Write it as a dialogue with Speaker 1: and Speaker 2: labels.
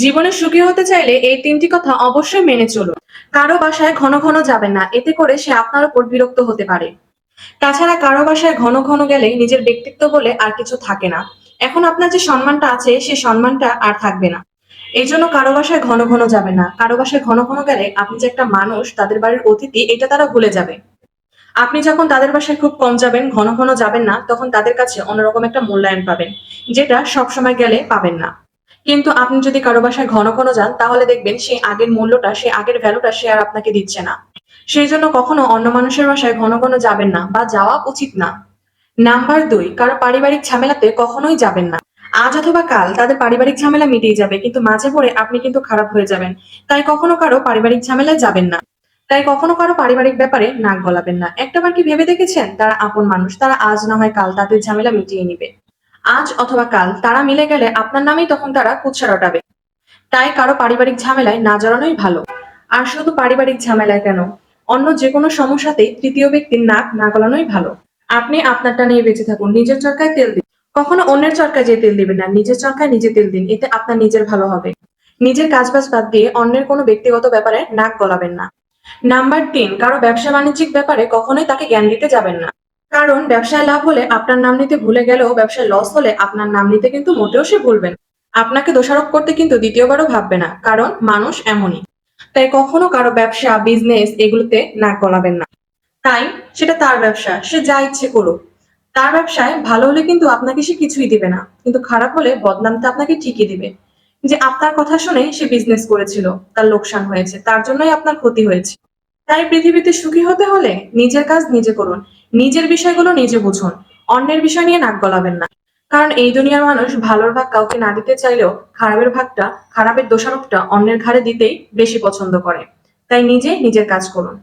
Speaker 1: জীবনে সুখী হতে চাইলে এই তিনটি কথা অবশ্যই মেনে চলুন। কারও বাসায় ঘন ঘন যাবেন না, এতে করে সে আপনার উপর বিরক্ত হতে পারে। তাছাড়া কারও বাসায় ঘন ঘন গেলে নিজের ব্যক্তিত্ব বলে আর কিছু থাকে না। এখন আপনার যে সম্মানটা আছে, সে সম্মানটা আর থাকবে না। এই জন্য কারও বাসায় ঘন ঘন যাবে না। কারও বাসায় ঘন ঘন গেলে আপনি যে একটা মানুষ, তাদের বাড়ির অতিথি, এটা তারা ভুলে যাবে। আপনি যখন তাদের বাসায় খুব কম যাবেন, ঘন ঘন যাবেন না, তখন তাদের কাছে অন্যরকম একটা মূল্যায়ন পাবেন, যেটা সবসময় গেলে পাবেন না। কিন্তু আপনি যদি কারও বাসায় ঘন ঘন যান, তাহলে দেখবেন সেই আগের মূল্যটা, সেই আগের ভ্যালুটা সে আর আপনাকে দিচ্ছে না। সেই জন্য কখনো অন্য মানুষের বাসায় ঘন ঘন যাবেন না বা যাওয়া উচিত না। নাম্বার দুই, কারও পারিবারিক ঝামেলাতে কখনোই যাবেন না। আজ অথবা কাল তাদের পারিবারিক ঝামেলা মিটেই যাবে, কিন্তু মাঝে পড়ে আপনি কিন্তু খারাপ হয়ে যাবেন। তাই কখনো কারও পারিবারিক ঝামেলায় যাবেন না। তাই কখনো কারও পারিবারিক ব্যাপারে নাক গলাবেন না। একটাবার কি ভেবে দেখেছেন? তারা আপন মানুষ, তারা আজ না হয় কাল তাদের ঝামেলা মিটিয়ে নিবে। আজ অথবা কাল তারা মিলে গেলে আপনার নামেই তখন তারা কুৎসা রটাবে। তাই কারও পারিবারিক ঝামেলায় না জড়ানোই ভালো। আর শুধু পারিবারিক ঝামেলায় কেন? অন্য যে কোনো সমস্যাতেই তৃতীয় ব্যক্তির নাক না গলানোই ভালো। আপনি আপনারটা নিয়ে বেঁচে থাকুন, নিজের চরকায় তেল দিন। কখনো অন্যের চরকায় যে তেল দিবেন না, নিজের চরকায় নিজে তেল দিন, এতে আপনার নিজের ভালো হবে। নিজের কাজবাজ বাদ দিয়ে অন্যের কোনো ব্যক্তিগত ব্যাপারে নাক গলাবেন না। নাম্বার তিন, কারও ব্যবসা বাণিজ্যিক ব্যাপারে কখনোই তাকে জ্ঞান দিতে যাবেন না। কারণ ব্যবসায় লাভ হলে আপনার নাম নিতে ভুলে গেলেও ব্যবসায় লস হলে আপনার নাম নিতে কিন্তু মোটেও সে ভুলবেন না। আপনাকে দোষারোপ করতে কিন্তু দ্বিতীয়বারও ভাববে না, কারণ মানুষ এমনই। তাই কখনো কারও ব্যবসা বিজনেস এগুলোতে নাক গলাবেন না। তাই সেটা তার ব্যবসা, সে যা ইচ্ছে করুক। তার ব্যবসায় ভালো হলে কিন্তু আপনাকে সে কিছুই দিবে না, কিন্তু খারাপ হলে বদনাম বদনামটা আপনাকে ঠিকই দিবে। যে আপনার কথা শুনে সে বিজনেস করেছিল, তার লোকসান হয়েছে, তার জন্যই আপনার ক্ষতি হয়েছে। তাই পৃথিবীতে সুখী হতে হলে নিজের কাজ নিজে করুন। নিজের বিষয়গুলো নিজে বুঝুন। অন্যের বিষয় নিয়ে নাক গলাবেন না। কারণ এই দুনিয়ার মানুষ ভালোর ভাগ কাউকে না দিতে চাইলেও খারাপের ভাগটা, খারাপের দোষারোপটা অন্যের ঘাড়ে দিতেই বেশি পছন্দ করে। তাই নিজে নিজের কাজ করুন।